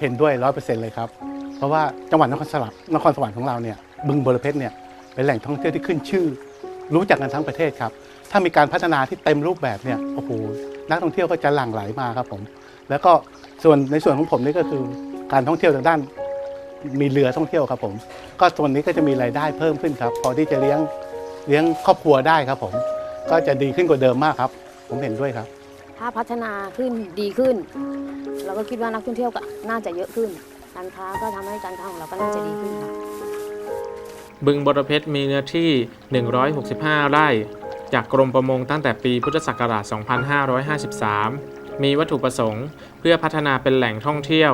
เห็นด้วยร้อยเปอร์เซ็นต์เลยครับ เพราะว่าจังหวัดนครสวรรค์นครสวรรค์ของเราเนี่ยบึงบรเพชรเนี่ยเป็นแหล่งท่องเที่ยวที่ขึ้นชื่อ รู้จักกันทั้งประเทศครับ ถ้ามีการพัฒนาที่เต็มรูปแบบเนี่ยโอ้โหนักท่องเที่ยวก็จะหลั่งไหลมาครับผม แล้วก็ส่วนในส่วนของผมนี่ก็คือการท่องเที่ยวทางด้านมีเรือท่องเที่ยวครับผม ก็ส่วนนี้ก็จะมีรายได้เพิ่มขึ้นครับ พอที่จะเลี้ยงเลี้ยงครอบครัวได้ครับผม ก็จะดีขึ้นกว่าเดิมมากครับ ผมเห็นด้วยครับ ถ้าพัฒนาขึ้นดีขึ้น เราก็คิดว่านักท่องเที่ยวก็น่าจะเยอะขึ้น การค้าก็ทำให้การค้าของเราก็น่าจะดีขึ้นค่ะบึงบรเพชรมีเนื้อที่ 165 ไร่ จากกรมประมงตั้งแต่ปีพุทธศักราช 2553 มีวัตถุประสงค์ เพื่อพัฒนาเป็นแหล่งท่องเที่ยว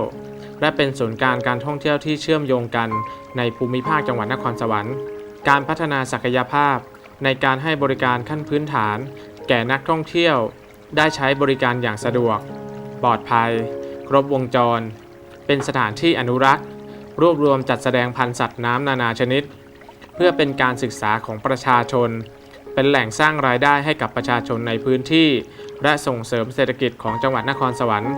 และเป็นศูนย์กลารการท่องเที่ยวที่เชื่อมโยงกันในภูมิภาคจังหวัดนครสวรรค์ การพัฒนาศักยภาพ ในการให้บริการขั้นพื้นฐาน แก่นักท่องเที่ยว ได้ใช้บริการอย่างสะดวก ปลอดภัย ครบวงจร เป็นสถานที่อนุรักษ์ รวบรวมจัดแสดงพันธุ์สัตว์น้ำนานาชนิด เพื่อเป็นการศึกษาของประชาชน เป็นแหล่งสร้างรายได้ให้กับประชาชนในพื้นที่ และส่งเสริมเศรษฐกิจของจังหวัดนครสวรรค์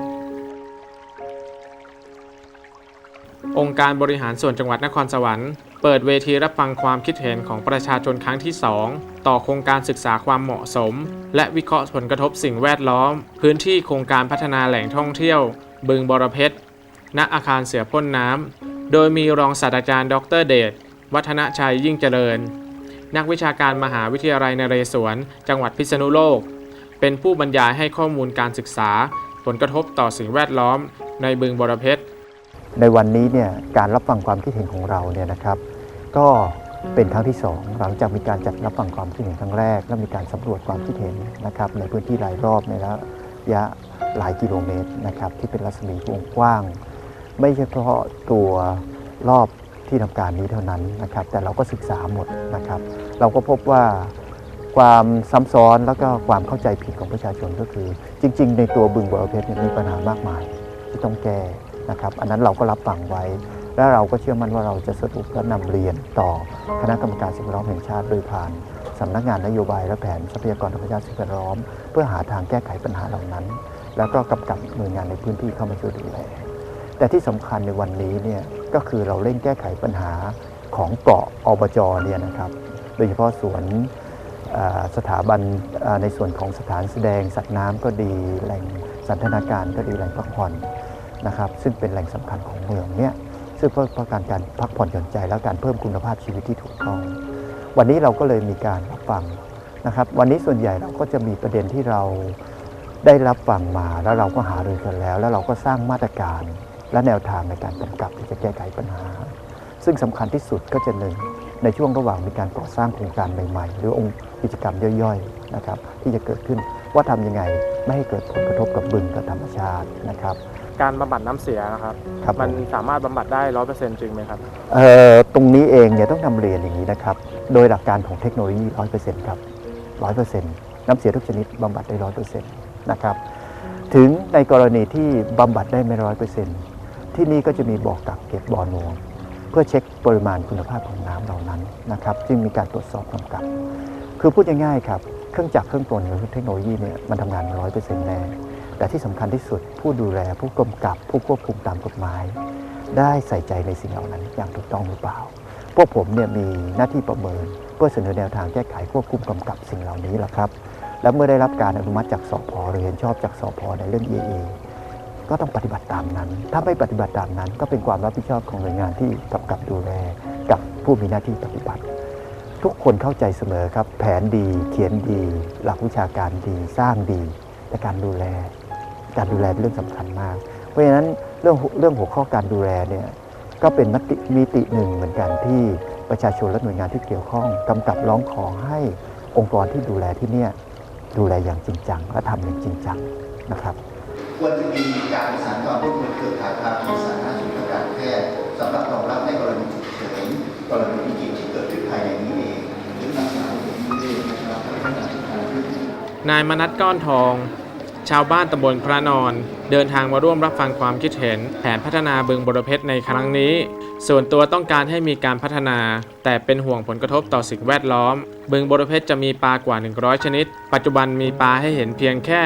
องค์การบริหารส่วนจังหวัดนครสวรรค์ เปิดเวทีรับฟังความคิดเห็นของประชาชนครั้งที่ 2 ต่อโครงการศึกษาความเหมาะสม และวิเคราะห์ผลกระทบสิ่งแวดล้อม พื้นที่โครงการพัฒนาแหล่งท่องเที่ยว บึงบรเพชรณอาคารเสือพ่นน้ำ โดยมีรองศาสตราจารย์ ดรเดช วัฒนชัยยิ่งเจริญ นักวิชาการมหาวิทยาลัยนเรศวร จังหวัดพิษณุโลก เป็นผู้บรรยายให้ข้อมูลการศึกษา ผลกระทบต่อสิ่งแวดล้อม ในบึงบรเพชร ในวันนี้เนี่ยการรับฟังความคิดเห็นของเราเนี่ยนะครับก็เป็นครั้งที่สองหลังจากมีการจัดรับฟังความคิดเห็นครั้งแรก และมีการสำรวจความคิดเห็นนะครับในพื้นที่หลายรอบในระยะหลายกิโลเมตรนะครับที่เป็นรัศมีวงกว้าง ไม่เฉพาะตัวรอบที่ทำการนี้เท่านั้นนะครับแต่เราก็ศึกษาหมดนะครับ เราก็พบว่าความซ้ำซ้อนแล้วก็ความเข้าใจผิดของประชาชนก็คือ จริง ๆ ในตัวบึงบรเพชรมีปัญหามากมายที่ต้องแก้ นะครับอันนั้นเราก็รับฟังไว้ และเราก็เชื่อมั่นว่าเราจะสรุปและนำเรียนต่อคณะกรรมการสิ่งแวดล้อมแห่งชาติโดยผ่านสำนักงานนโยบายและแผนทรัพยากรธรรมชาติสิ่งแวดล้อม เพื่อหาทางแก้ไขปัญหาเหล่านั้น แล้วก็กำกับหน่วยงานในพื้นที่เข้ามาช่วยดูแลแต่ที่สำคัญในวันนี้เนี่ยก็คือเราเร่งแก้ไขปัญหาของเกาะอบจเนี่ยนะครับ โดยเฉพาะสวนสถาบันในส่วนของสถานแสดงสัตว์น้ำก็ดีแหล่งสันทนาการก็ดีแหล่งพักผ่อน นะครับซึ่งเป็นแหล่งสำคัญของเมืองเนี่ยซึ่งเพื่อประการการพักผ่อนหย่อนใจและการเพิ่มคุณภาพชีวิตที่ถูกต้อง วันนี้เราก็เลยมีการรับฟังนะครับวันนี้ส่วนใหญ่เราก็จะมีประเด็นที่เราได้รับฟังมาแล้วเราก็หารือกันแล้ว แล้วเราก็สร้างมาตรการและแนวทางในการกำกับที่จะแก้ไขปัญหา ซึ่งสำคัญที่สุดก็จะหนึ่งในช่วงระหว่างมีการก่อสร้างโครงการใหม่ๆ หรือองค์กิจกรรมย่อยๆนะครับที่จะเกิดขึ้นว่าทำยังไงไม่ให้เกิดผลกระทบกับบึงกับธรรมชาตินะครับ การบำบัดน้ำเสียนะครับ ครับผมันสามารถบำบัดได้ร้อยเปอร์เซ็นต์จริงไหมครับ เอ่อตรงนี้เองเนี่ยต้องนำเรียนอย่างนี้นะครับ โดยหลักการของเทคโนโลยี 100%ครับ 100%น้ำเสียทุกชนิดบำบัดได้ 100%นะครับ ถึงในกรณีที่บำบัดได้ไม่ร้อยเปอร์เซ็นต์ที่นี่ก็จะมีบ่อกักเก็บบ่อหนวง เพื่อเช็คปริมาณคุณภาพของน้ำเหล่านั้นนะครับจึงมีการตรวจสอบกำกับ คือพูดง่ายๆครับ เครื่องจักรเครื่องกลหรือเทคโนโลยีเนี่ยมันทำงานร้อยเปอร์เซ็นต์แน่ แต่ที่สำคัญที่สุดผู้ดูแลผู้กำกับผู้ควบคุมตามกฎหมาย ได้ใส่ใจในสิ่งเหล่านั้นอย่างถูกต้องหรือเปล่า พวกผมเนี่ยมีหน้าที่ประเมิน เพื่อเสนอแนวทางแก้ไขควบคุมกำกับสิ่งเหล่านี้แหละครับ และเมื่อได้รับการอนุมัติจากสพหรือเห็นชอบจากสพในเรื่อง EA ก็ต้องปฏิบัติตามนั้น ถ้าไม่ปฏิบัติตามนั้น ก็เป็นความรับผิดชอบของหน่วยงานที่กำกับดูแลกับผู้มีหน้าที่ปฏิบัติ ทุกคนเข้าใจเสมอครับ แผนดี เขียนดี หลักวิชาการดี สร้างดีแต่การดูแล การดูแลเป็นเรื่องสำคัญมาก เพราะฉะนั้นเรื่องเรื่องหัวข้อการดูแลเนี่ยก็เป็นมติมิติหนึ่งเหมือนกันที่ประชาชนและหน่วยงานที่เกี่ยวข้องกำกับร้องขอให้องค์กรที่ดูแลที่เนี่ยดูแลอย่างจริงจัง และทำอย่างจริงจังนะครับควรจะมีการประสานความร่วมมือเครือข่ายทางสาธารณสุขและการแพทย์สำหรับรองรับในกรณีฉุกเฉินกรณีวิกฤตที่เกิดขึ้นภายในนี้เองหรือนักษาผลนี้เองนะครับพัฒนาทุกการขึ้นนายมนัทก้อนทอง ชาวบ้านตำบลพระนอน เดินทางมาร่วมรับฟังความคิดเห็น แผนพัฒนาบึงบรเพชรในครั้งนี้ ส่วนตัวต้องการให้มีการพัฒนา แต่เป็นห่วงผลกระทบต่อสิ่งแวดล้อม บึงบรเพชรจะมีปลากว่า 100 ชนิด ปัจจุบันมีปลาให้เห็นเพียงแค่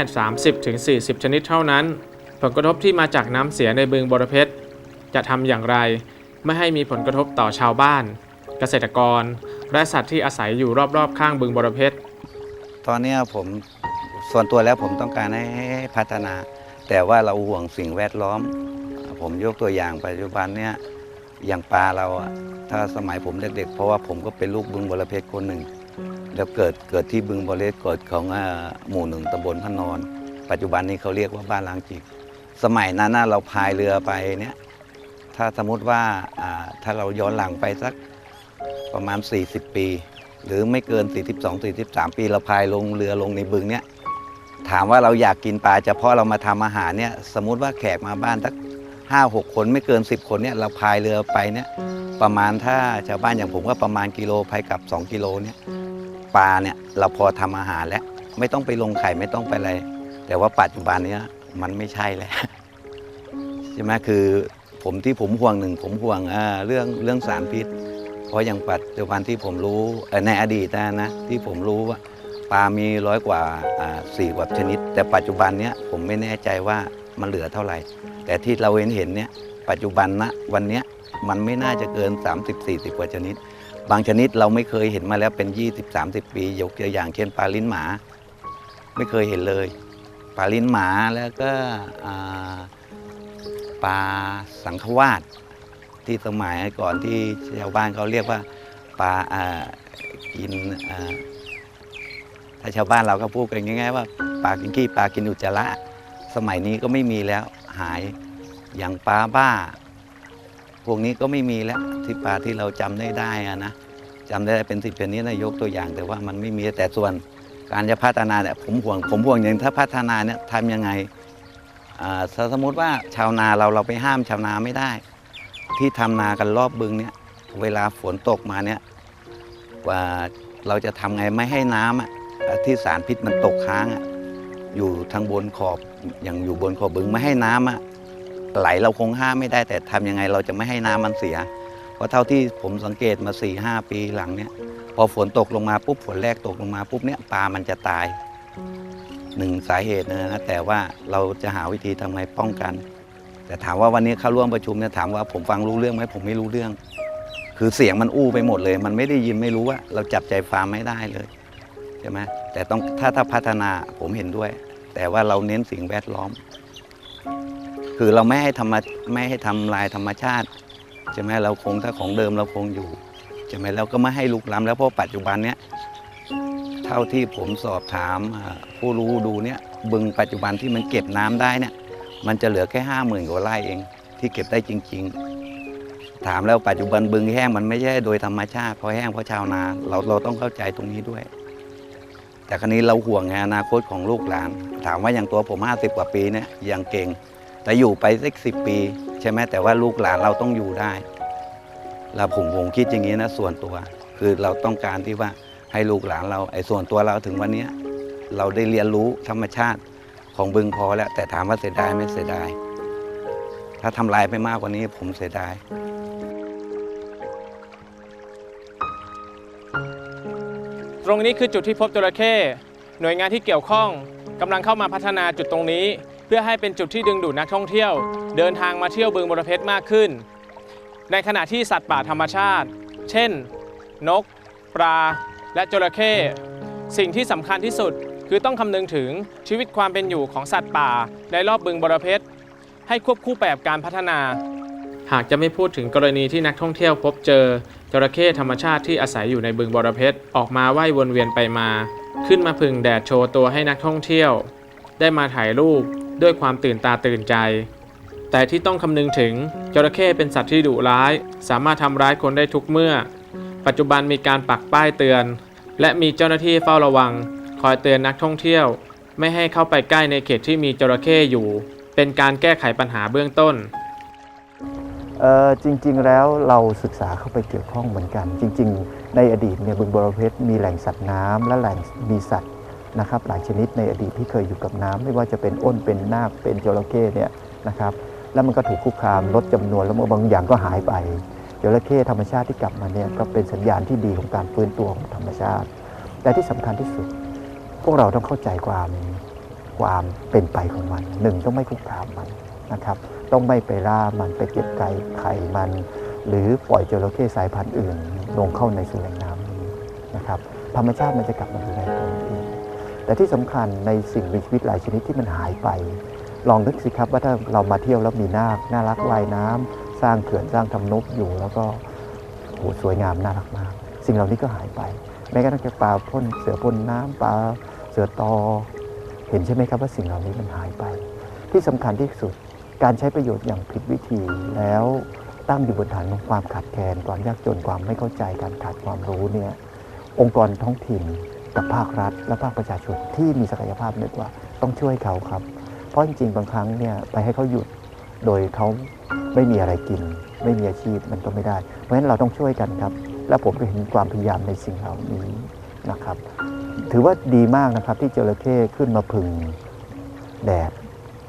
30-40 ชนิดเท่านั้น ผลกระทบที่มาจากน้ำเสียในบึงบรเพชรจะทำอย่างไร ไม่ให้มีผลกระทบต่อชาวบ้าน เกษตรกร และสัตว์ที่อาศัยอยู่รอบๆ ข้างบึงบรเพชรตอนนี้ผม ส่วนตัวแล้วผมต้องการให้พัฒนา แต่ว่าเราห่วงสิ่งแวดล้อม ผมยกตัวอย่างปัจจุบันเนี้ยอย่างปลาเราถ้าสมัยผมเด็กๆเพราะว่าผมก็เป็นลูกบึงบรเพชรคนหนึ่ง แล้วเกิดเกิดที่บึงบรเพชรเกิดของอหมู่หนึ่งตำบลพนอน ปัจจุบันนี้เขาเรียกว่าบ้านลางจิก สมัยนั้นเราพายเรือไปเนี่ยถ้าสมมติว่าอ่าถ้าเราย้อนหลังไปสักประมาณ 40 ปี หรือไม่เกิน 42 43 ปีเราพายลงเรือลงในบึงเนี่ย ถามว่าเราอยากกินปลาเฉพาะเรามาทำอาหารเนี่ยสมมุติว่าแขกมาบ้านสักห้าหกคนไม่เกิน 10 คนเนี่ยเราพายเรือไปเนี่ยประมาณถ้าชาวบ้านอย่างผมก็ประมาณกิโลพายกลับ 2 กิโลเนี่ยปลาเนี่ยเราพอทำอาหารแล้วไม่ต้องไปลงไข่ไม่ต้องไปอะไรแต่ว่าปัจจุบันเนี้ยมันไม่ใช่แล้วใช่ไหมคือผมที่ผมห่วงหนึ่งผมห่วงเรื่องเรื่องสารพิษ เพราะอย่างปัจจุบันที่ผมรู้ในอดีตนะนะที่ผมรู้ว่า ปลามีร้อยกว่าสี่กว่าชนิด แต่ปัจจุบันเนี้ยผมไม่แน่ใจว่ามันเหลือเท่าไหร่ แต่ที่เราเห็นเห็นเนี่ยปัจจุบันนะวันเนี้ยมันไม่น่าจะเกิน 30-40 กว่าชนิด บางชนิดเราไม่เคยเห็นมาแล้วเป็น 20-30 ปียกตัวอย่างเช่นปลาลิ้นหมา ไม่เคยเห็นเลยปลาลิ้นหมาแล้วก็ปลาสังขวาดที่สมัยก่อนที่ชาวบ้านเขาเรียกว่าปลากินอ ถ้าชาวบ้านเราก็พูดกันง่ายๆว่าปลากินขี้ปลากินอุจจาระ สมัยนี้ก็ไม่มีแล้วหายอย่างปลาบ้า พวกนี้ก็ไม่มีแล้วที่ปลาที่เราจำได้ได้อะนะจำได้เป็นสิบเป็นนี้นะยกตัวอย่าง แต่ว่ามันไม่มีแต่ส่วนการจะพัฒนาเนี่ยผมห่วงผมห่วงอย่างถ้าพัฒนาเนี่ยทำยังไงสมมติว่าชาวนาเราเราไปห้ามชาวนาไม่ได้ ที่ทำนากันรอบบึงเนี่ยเวลาฝนตกมาเนี่ยว่าเราจะทำไงไม่ให้น้ำอะ ที่สารพิษมันตกค้างอยู่ทางบนขอบอย่างอยู่บนขอบบึงไม่ให้น้ำไหลเราคงห้ามไม่ได้ แต่ทำยังไงเราจะไม่ให้น้ำมันเสีย เพราะเท่าที่ผมสังเกตมา4ี่หปีหลังเนี่ยพอฝนตกลงมาปุ๊บฝนแรกตกลงมาปุ๊บเนี่ยปลามันจะตายหนึ่งสาเหตุนะแต่ว่าเราจะหาวิธีทำไงป้องกัน แต่ถามว่าวันนี้เข้าร่วมประชุมเนี่ยถามว่าผมฟังรู้เรื่องไหมผมไม่รู้เรื่อง คือเสียงมันอู้ไปหมดเลย มันไม่ได้ยินไม่รู้ว่า เราจับใจฟาร์มไม่ได้เลย ใช่ไหมแต่ต้องถ้าถ้าพัฒนาผมเห็นด้วย แต่ว่าเราเน้นสิ่งแวดล้อม คือเราไม่ให้ธรรมไม่ให้ทำลายธรรมชาติใช่ไหมเราคงถ้าของเดิมเราคงอยู่ใช่ไหมเราก็ไม่ให้ลุกล้ำแล้วเพราะปัจจุบันเนี้ยเท่าที่ผมสอบถามผู้รู้ดูเนี่ยบึงปัจจุบันที่มันเก็บน้ำได้เนี่ยมันจะเหลือแค่ห้าหมื่นกว่าไร่เอง ที่เก็บได้จริง ๆ ถามแล้วปัจจุบันบึงแห้งมันไม่ใช่โดยธรรมชาติเพราะแห้งเพราะชาวนาเราเราต้องเข้าใจตรงนี้ด้วย แต่ครั้นี้เราห่วงไงอนาคตของลูกหลาน ถามว่าอย่างตัวผม 50 กว่าปีเนี่ยยังเก่ง แต่อยู่ไปสักสิปี ใช่ไหมแต่ว่าลูกหลานเราต้องอยู่ได้เราผมผมคิดอย่างนี้นะส่วนตัว คือเราต้องการที่ว่าให้ลูกหลานเราไอ้ส่วนตัวเราถึงวันนี้เราได้เรียนรู้ธรรมชาติของบึงพอแล้วแต่ถามว่าเสียดายไม่เสียดาย ถ้าทำลายไปมากกว่านี้ผมเสียดาย รงนี้คือจุดที่พบจระเข้หน่วยงานที่เกี่ยวข้องกำลังเข้ามาพัฒนาจุดตรงนี้ เพื่อให้เป็นจุดที่ดึงดูดนักท่องเที่ยว เดินทางมาเที่ยวบึงบรเพชรมากขึ้น ในขณะที่สัตว์ป่าธรรมชาติ เช่น นก ปลา และจระเข้สิ่งที่สำคัญที่สุดคือต้องคำนึงถึงชีวิตความเป็นอยู่ของสัตว์ป่าในรอบบึงบรเพชรให้ควบคู่ไปกับการพัฒนา หากจะไม่พูดถึงกรณีที่นักท่องเที่ยวพบเจอ จระเข้ธรรมชาติที่อาศัยอยู่ในบึงบอระเพชรออกมาว่ายวนเวียนไปมา ขึ้นมาพึ่งแดดโชว์ตัวให้นักท่องเที่ยว ได้มาถ่ายรูปด้วยความตื่นตาตื่นใจ แต่ที่ต้องคำนึงถึงจระเข้เป็นสัตว์ที่ดุร้าย สามารถทำร้ายคนได้ทุกเมื่อ ปัจจุบันมีการปักป้ายเตือน และมีเจ้าหน้าที่เฝ้าระวัง คอยเตือนนักท่องเที่ยว ไม่ให้เข้าไปใกล้ในเขตที่มีจระเข้อยู่ เป็นการแก้ไขปัญหาเบื้องต้น จริง ๆ แล้วเราศึกษาเข้าไปเกี่ยวข้องเหมือนกัน จริง ๆ ในอดีตเนี่ยบึงบรเพชรมีแหล่งสัตว์น้ำและแหล่งมีสัตว์นะครับหลายชนิดในอดีตที่เคยอยู่กับน้ำไม่ว่าจะเป็นอ้นเป็นนาคเป็นจระเข้เนี่ยนะครับแล้วมันก็ถูกคุกคามลดจำนวนแล้วบางอย่างก็หายไปจระเข้ธรรมชาติที่กลับมาเนี่ยก็เป็นสัญญาณที่ดีของการฟื้นตัวของธรรมชาติ แต่ที่สำคัญที่สุด พวกเราต้องเข้าใจความความเป็นไปของมันหนึ่งต้องไม่คุกคามมัน นะครับ ต้องไม่ไปล่ามันไปเก็บไก่ไข่มัน หรือปล่อยจระเข้สายพันธุ์อื่น ลงเข้าในสู่แหล่งน้ำนี้นะครับธรรมชาติมันจะกลับมาดูแลตัวเองแต่ที่สำคัญในสิ่งมีชีวิตหลายชนิดที่มันหายไป ลองนึกสิครับว่าถ้าเรามาเที่ยวแล้วมีนาคน่ารักว่ายน้ำสร้างเขื่อนสร้างทำนบอยู่แล้วก็โหสวยงามน่ารักมาก สิ่งเหล่านี้ก็หายไปแม้กระทั่งปลาพ่นเสือพ่นน้ำปลาเสือตอ เห็นใช่ไหมครับว่าสิ่งเหล่านี้มันหายไป ที่สำคัญที่สุด การใช้ประโยชน์อย่างผิดวิธีแล้วตั้งอยู่บนฐานของความขาดแคลนความยากจนความไม่เข้าใจการขาดความรู้เนี่ยองค์กรท้องถิ่นกับภาครัฐ และภาคประชาชนที่มีศักยภาพนี่ยกว่าต้องช่วยเขาครับ เพราะจริงๆ บางครั้งเนี่ยไปให้เขาหยุดโดยเขาไม่มีอะไรกิน ไม่มีอาชีพมันก็ไม่ได้ เพราะฉะนั้นเราต้องช่วยกันครับ และผมก็เห็นความพยายามในสิ่งเหล่านี้นะครับ ถือว่าดีมากนะครับที่เจระเข้ขึ้นมาพึ่งแดด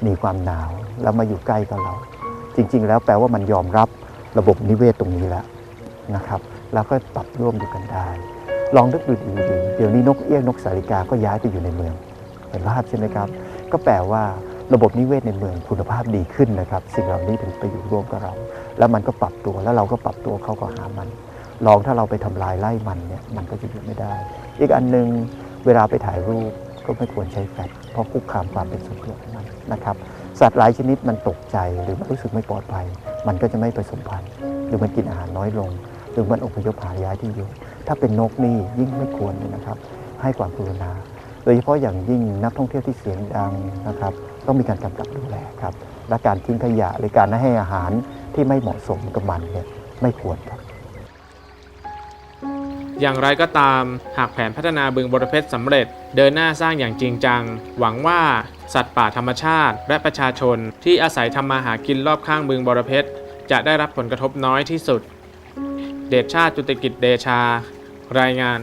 มีความหนาวแล้วมาอยู่ใกล้กับเรา จริง ๆ แล้วแปลว่ามันยอมรับระบบนิเวศตรงนี้แล้วนะครับ แล้วก็ปรับร่วมอยู่กันได้ ลองนึกดูดีๆเดี๋ยวนี้นกเอี้ยงนกสาลิกาก็ย้ายไปอยู่ในเมือง เห็นภาพใช่ไหมครับ ก็แปลว่าระบบนิเวศในเมืองคุณภาพดีขึ้นนะครับ สิ่งเหล่านี้ถึงไปอยู่ร่วมกับเรา แล้วมันก็ปรับตัวแล้วเราก็ปรับตัวเข้าก็หามัน ลองถ้าเราไปทำลายไล่มันเนี่ยมันก็จะอยู่ไม่ได้ อีกอันหนึ่งเวลาไปถ่ายรูปก็ไม่ควรใช้แฟลชเพราะคุกคามความเป็นส่วนตัวข นะครับสัตว์หลายชนิดมันตกใจหรือมันรู้สึกไม่ปลอดภัย มันก็จะไม่ผสมพันธุ์หรือมันกินอาหารน้อยลง หรือมันอพยพหาย้ายที่อยู่ ถ้าเป็นนกนี่ยิ่งไม่ควรเลยนะครับ ให้ความกรุณา โดยเฉพาะอย่างยิ่งนักท่องเที่ยวที่เสียงดังนะครับ ต้องมีการกำกับดูแลครับและการทิ้งขยะหรือการให้อาหารที่ไม่เหมาะสมกับมันเนี่ยไม่ควรครับ อย่างไรก็ตาม หากแผนพัฒนาบึงบรเพชรสำเร็จ เดินหน้าสร้างอย่างจริงจัง หวังว่าสัตว์ป่าธรรมชาติ และประชาชนที่อาศัยทำมาหากินรอบข้างบึงบรเพชรจะได้รับผลกระทบน้อยที่สุด เดชชาติจุติกิจเดชา รายงาน